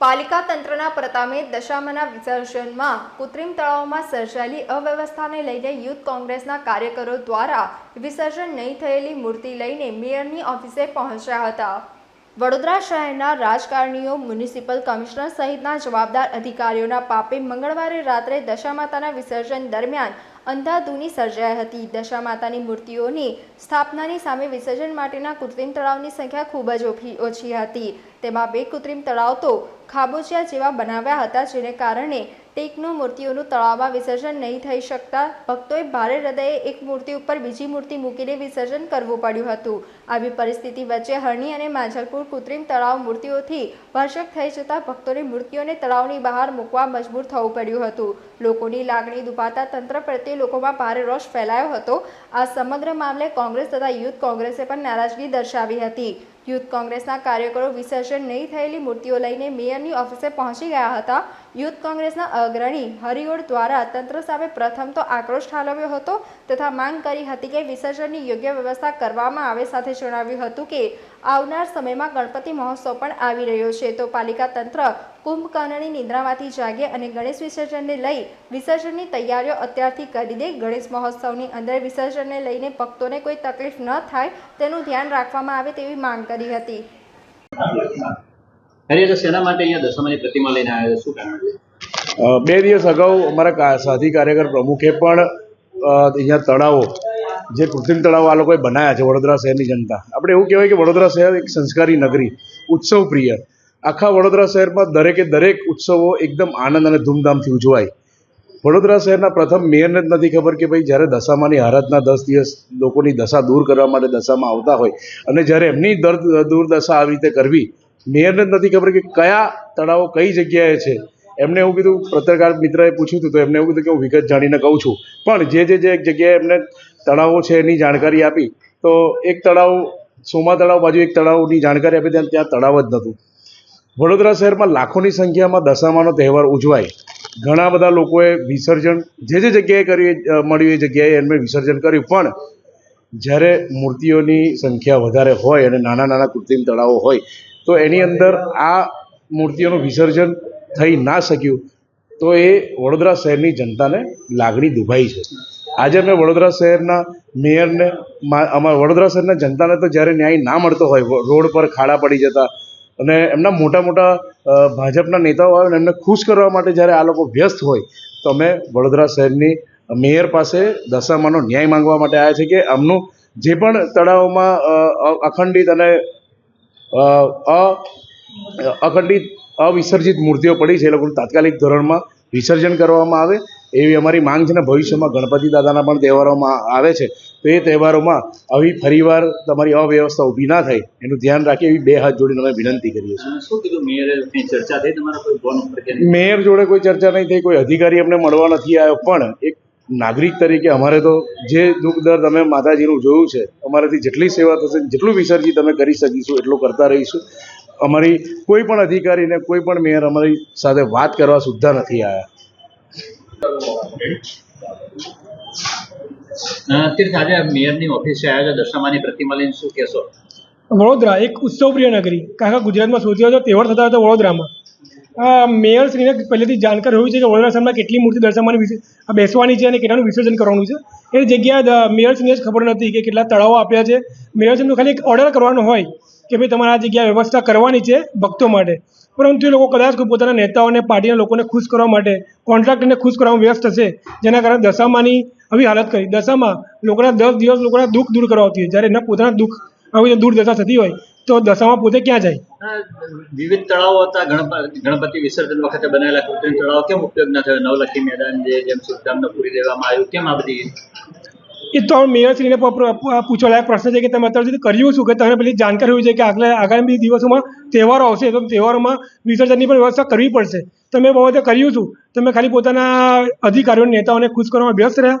પાલિકા તંત્રના પ્રતામે દશામાના વિસર્જનમાં કૃત્રિમ તળાવમાં સર્જાયેલી અવ્યવસ્થાને લઈને યુથ કોંગ્રેસના કાર્યકરો દ્વારા વિસર્જન નહીં થયેલી મૂર્તિ લઈને મેયરની ઓફિસે પહોંચ્યા હતા. વડોદરા શહેરના રાજકારણીઓ, મ્યુનિસિપલ કમિશનર સહિતના જવાબદાર અધિકારીઓના પાપે મંગળવારે રાત્રે દશામાતાના વિસર્જન દરમિયાન અંધાધૂની સર્જાઈ હતી. દશામાતાની મૂર્તિઓની સ્થાપનાની સામે વિસર્જન માટેના કૃત્રિમ તળાવની સંખ્યા ખૂબ જ ઓછી હતી. તેમાં બે કૃત્રિમ તળાવ તો ખાબોચિયા જેવા બનાવ્યા હતા, જેને કારણે ટેકનું મૂર્તિઓનું તળાવમાં વિસર્જન નહીં થઈ શકતા. ભક્તોએ ભારે હૃદયે એક મૂર્તિ ઉપર બીજી મૂર્તિ મૂકીને વિસર્જન કરવું પડ્યું હતું. આવી પરિસ્થિતિ વચ્ચે હરણી અને માંજલપુર કૃત્રિમ તળાવ મૂર્તિઓથી ભરચક થઈ જતા ભક્તોને મૂર્તિઓને તળાવની બહાર મૂકવા મજબૂર થવું પડ્યું હતું. લોકોની લાગણી દુભાતા તંત્ર પ્રત્યે લોકોમાં ભારે રોષ ફેલાયો હતો. આ સમગ્ર મામલે કોંગ્રેસ તથા યુથ કોંગ્રેસે પણ નારાજગી દર્શાવી હતી. યુથ કોંગ્રેસના કાર્યકરો વિસર્જન નહીં થયેલી મૂર્તિઓ લઈને મેયરની ઓફિસે પહોંચી ગયા હતા. યુથ કોંગ્રેસના અગ્રણી હરિઓળ દ્વારા તંત્ર સામે પ્રથમ તો આક્રોશ ઠાલવ્યો હતો તથા માંગ કરી હતી કે વિસર્જનની યોગ્ય વ્યવસ્થા કરવામાં આવે સાથે જણાવ્યું હતું કે આવનાર સમયમાં ગણપતિ મહોત્સવ પણ આવી રહ્યો છે. તો પાલિકા તંત્ર કુંભકર્ણની નિદ્રામાંથી જાગે અને ગણેશ વિસર્જનને લઈ વિસર્જનની તૈયારીઓ અત્યારથી કરી દે. ગણેશ મહોત્સવની અંદર વિસર્જનને લઈને ભક્તોને કોઈ તકલીફ ન થાય તેનું ધ્યાન રાખવામાં આવે તેવી માંગ કરી હતી. હરિયા શેના માટે અહીંયા દશામાની પ્રતિમા લઈને આવ્યા શું કારણ છે? બે દિવસ અગાઉ અમારા સાથી કાર્યકર પ્રમુખે પણ અહીંયા તળાવો, જે કૃત્રિમ તળાવો આ લોકોએ બનાવ્યા છે, વડોદરા શહેરની જનતા. આપણે એવું કહેવાય કે વડોદરા શહેર એક સંસ્કારી નગરી, ઉત્સવ પ્રિય. આખા વડોદરા શહેરમાં દરેકે દરેક ઉત્સવો એકદમ આનંદ અને ધૂમધામથી ઉજવાય. વડોદરા શહેરના પ્રથમ મેયરને જ નથી ખબર કે ભાઈ જ્યારે દશામાની આરાધના દસ દિવસ લોકોની દશા દૂર કરવા માટે દશામાં આવતા હોય અને જ્યારે એમની દર્દ દુર્દશા આવી રીતે કરવી મેયરને જ નથી ખબર કે કયા તળાવો કઈ જગ્યાએ છે. એમને એવું કીધું, પત્રકાર મિત્રએ પૂછ્યું હતું, તો એમને એવું કીધું કે હું વિગત જાણીને કહું છું. પણ જે જે જે એક જગ્યાએ એમને તળાવો છે એની જાણકારી આપી, તો એક તળાવ, સોમા તળાવ બાજુ એક તળાવની જાણકારી આપી, ત્યાં ત્યાં તળાવ જ નહોતું. વડોદરા શહેરમાં લાખોની સંખ્યામાં દશામાનો તહેવાર ઉજવાય. ઘણા બધા લોકોએ વિસર્જન, જે જે જગ્યાએ કર્યું મળ્યું એ જગ્યાએ એમને વિસર્જન કર્યું. પણ જ્યારે મૂર્તિઓની સંખ્યા વધારે હોય અને નાના નાના કૃત્રિમ તળાવો હોય તો એની અંદર આ મૂર્તિઓનું વિસર્જન થઈ ના શક્યું, તો એ વડોદરા શહેરની જનતાને લાગણી દુભાઈ છે. આજે અમે વડોદરા શહેરના મેયરને અમારા વડોદરા શહેરના જનતાને તો જ્યારે ન્યાય ના મળતો હોય રોડ પર ખાડા પડી જતા અને એમના મોટા મોટા ભાજપના નેતાઓ આવે ને એમને ખુશ કરવા માટે જ્યારે આ લોકો વ્યસ્ત હોય, તો અમે વડોદરા શહેરની મેયર પાસે દશામાનો ન્યાય માંગવા માટે આવ્યા છે કે આમનું જે પણ તળાવમાં અખંડિત અને અખંડિત અવિસર્જિત મૂર્તિઓ પડી છે એ લોકોનું તાત્કાલિક ધોરણમાં વિસર્જન કરવામાં આવે. એવી અમારી માંગ છે ને ભવિષ્યમાં ગણપતિ દાદાના પણ તહેવારોમાં આવે છે. તો એ તહેવારોમાં આવી ફરીવાર તમારી અવ્યવસ્થા ઊભી ના થાય એનું ધ્યાન રાખી એવી બે હાથ જોડીને અમે વિનંતી કરીએ છીએ. શું કીધું મેયરે? ચર્ચા થઈ તમારા કોઈ? મેયર જોડે કોઈ ચર્ચા નહીં થઈ કોઈ અધિકારી અમને મળવા નથી આવ્યો પણ એક નાગરિક તરીકે અમારે તો જે દુઃખ દર તમે માતાજીનું જોયું છે અમારાથી જેટલી સેવા થશે જેટલું વિસર્જિત અમે કરી શકીશું એટલું કરતા રહીશું. અમારી કોઈ પણ અધિકારીને કોઈ પણ મેયર અમારી સાથે વાત કરવા સુદ્ધા નથી આવ્યા તીર્થ આજે મેયરની ઓફિસે આવ્યા છે દશામાની પ્રતિમા લઈને શું કહેશો? વડોદરા એક ઉત્સવપ્રિય નગરી. કારણ કે ગુજરાતમાં સૌથી વધુ તહેવાર થતા હતા વડોદરામાં. આ મેયર શ્રીને પહેલેથી જાણકાર હોવી છે કે શહેરમાં કેટલી મૂર્તિ દર્શાવવાની બેસવાની છે અને કેટલાનું વિસર્જન કરવાનું છે. એ જગ્યા દ- મેયર શ્રીને જ ખબર નથી કે કેટલા તળાવો આપ્યા છે. મેયર શ્રીનો ખાલી એક ઓર્ડર કરવાનો હોય કે ભાઈ તમારે આ જગ્યાએ વ્યવસ્થા કરવાની છે ભક્તો માટે. પરંતુ એ લોકો કદાચ પોતાના નેતાઓને, પાર્ટીના લોકોને ખુશ કરવા માટે કોન્ટ્રાક્ટરને ખુશ કરવામાં વ્યસ્ત હશે, જેના કારણે દશામાની આવી હાલત કરી. દશામાં લોકોના દસ દિવસ લોકોના દુઃખ દૂર કરવા આવતી હોય. જ્યારે એના પોતાના દુઃખ આવી દશા થતી હોય તો દશામાં પોતે ક્યાં જાય? વિવિધ તળાવો હતા. ગણપતિ વિસર્જન વખતે બનાવેલા કૃત્રિમ તળાવ કેમ ઉપયોગ ન થયો? નવલખી મેદાન જે જેમ સુખધામને પૂરી દેવામાં આવ્યું કેમ આ બધી? એ તો મેયરશ્રીને પૂછવા લાયક પ્રશ્ન છે કે તમે અત્યાર સુધી કર્યું શું? કે તમને પેલી જાણકારી હોય છે કે આગલા આગામી દિવસોમાં તહેવારો આવશે. તો તહેવારોમાં વિસર્જનની પણ વ્યવસ્થા કરવી પડશે. તમે બાબતે કર્યું શું? તમે ખાલી પોતાના અધિકારીઓ નેતાઓને ખુશ કરવામાં વ્યસ્ત રહ્યા?